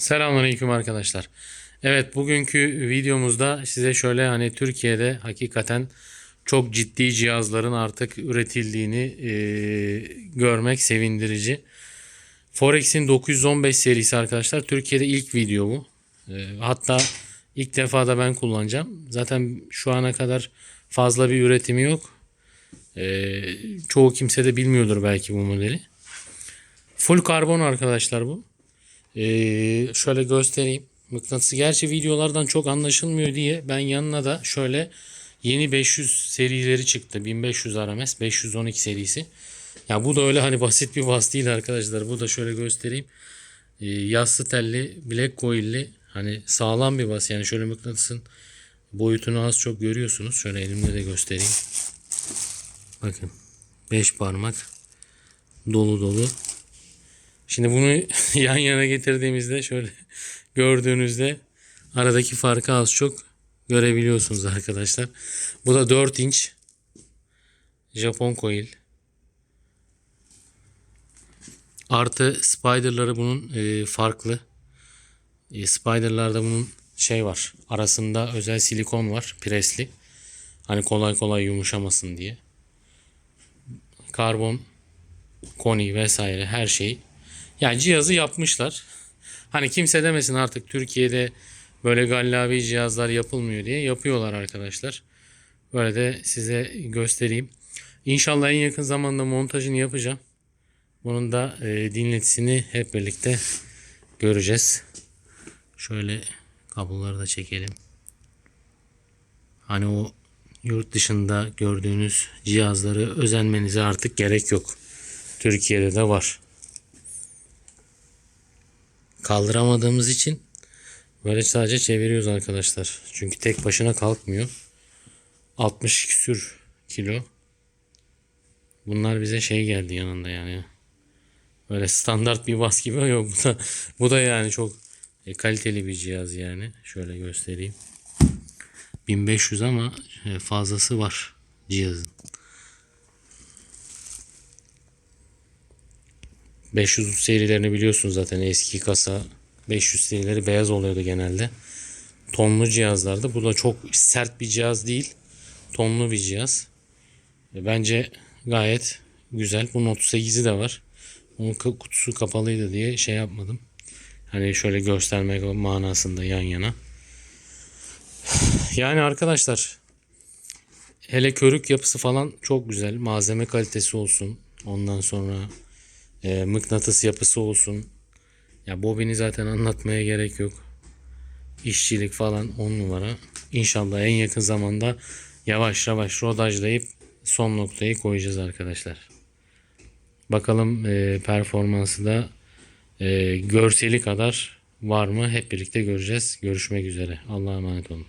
Selamünaleyküm arkadaşlar. Evet bugünkü videomuzda size şöyle hani Türkiye'de hakikaten çok ciddi cihazların artık üretildiğini e, görmek sevindirici. Forex'in 915 serisi arkadaşlar Türkiye'de ilk video bu. E, hatta ilk defa da ben kullanacağım. Zaten şu ana kadar fazla bir üretimi yok. E, çoğu kimse de bilmiyordur belki bu modeli. Full karbon arkadaşlar bu. Ee, şöyle göstereyim. Mıknatısı gerçi videolardan çok anlaşılmıyor diye ben yanına da şöyle yeni 500 serileri çıktı. 1500 RMS 512 serisi. Ya bu da öyle hani basit bir bas değil arkadaşlar. Bu da şöyle göstereyim. Ee, yassı telli, black coil'li hani sağlam bir bas. Yani şöyle mıknatısın boyutunu az çok görüyorsunuz. Şöyle elimle de göstereyim. Bakın 5 parmak dolu dolu Şimdi bunu yan yana getirdiğimizde şöyle gördüğünüzde aradaki farkı az çok görebiliyorsunuz arkadaşlar. Bu da 4 inç Japon coil. Artı spiderları bunun e, farklı. E, spiderlarda bunun şey var. Arasında özel silikon var. Presli. Hani kolay kolay yumuşamasın diye. Karbon, koni vesaire her şey yani cihazı yapmışlar. Hani kimse demesin artık Türkiye'de böyle gallavi cihazlar yapılmıyor diye yapıyorlar arkadaşlar. Böyle de size göstereyim. İnşallah en yakın zamanda montajını yapacağım. Bunun da e, dinletisini hep birlikte göreceğiz. Şöyle kabloları da çekelim. Hani o yurt dışında gördüğünüz cihazları özenmenize artık gerek yok. Türkiye'de de var kaldıramadığımız için böyle sadece çeviriyoruz arkadaşlar. Çünkü tek başına kalkmıyor. 60 küsür kilo. Bunlar bize şey geldi yanında yani. Böyle standart bir bas gibi yok. Bu da, bu da yani çok e, kaliteli bir cihaz yani. Şöyle göstereyim. 1500 ama e, fazlası var cihazın. 500 serilerini biliyorsunuz zaten eski kasa 500 serileri beyaz oluyordu genelde. Tonlu cihazlarda. Bu da çok sert bir cihaz değil. Tonlu bir cihaz. E, bence gayet güzel. Bunun 38'i de var. Onun kutusu kapalıydı diye şey yapmadım. Hani şöyle göstermek manasında yan yana. Yani arkadaşlar hele körük yapısı falan çok güzel. Malzeme kalitesi olsun. Ondan sonra e, mıknatıs yapısı olsun. Ya bobini zaten anlatmaya gerek yok. İşçilik falan on numara. İnşallah en yakın zamanda yavaş yavaş rodajlayıp son noktayı koyacağız arkadaşlar. Bakalım e, performansı da e, görseli kadar var mı hep birlikte göreceğiz. Görüşmek üzere. Allah'a emanet olun.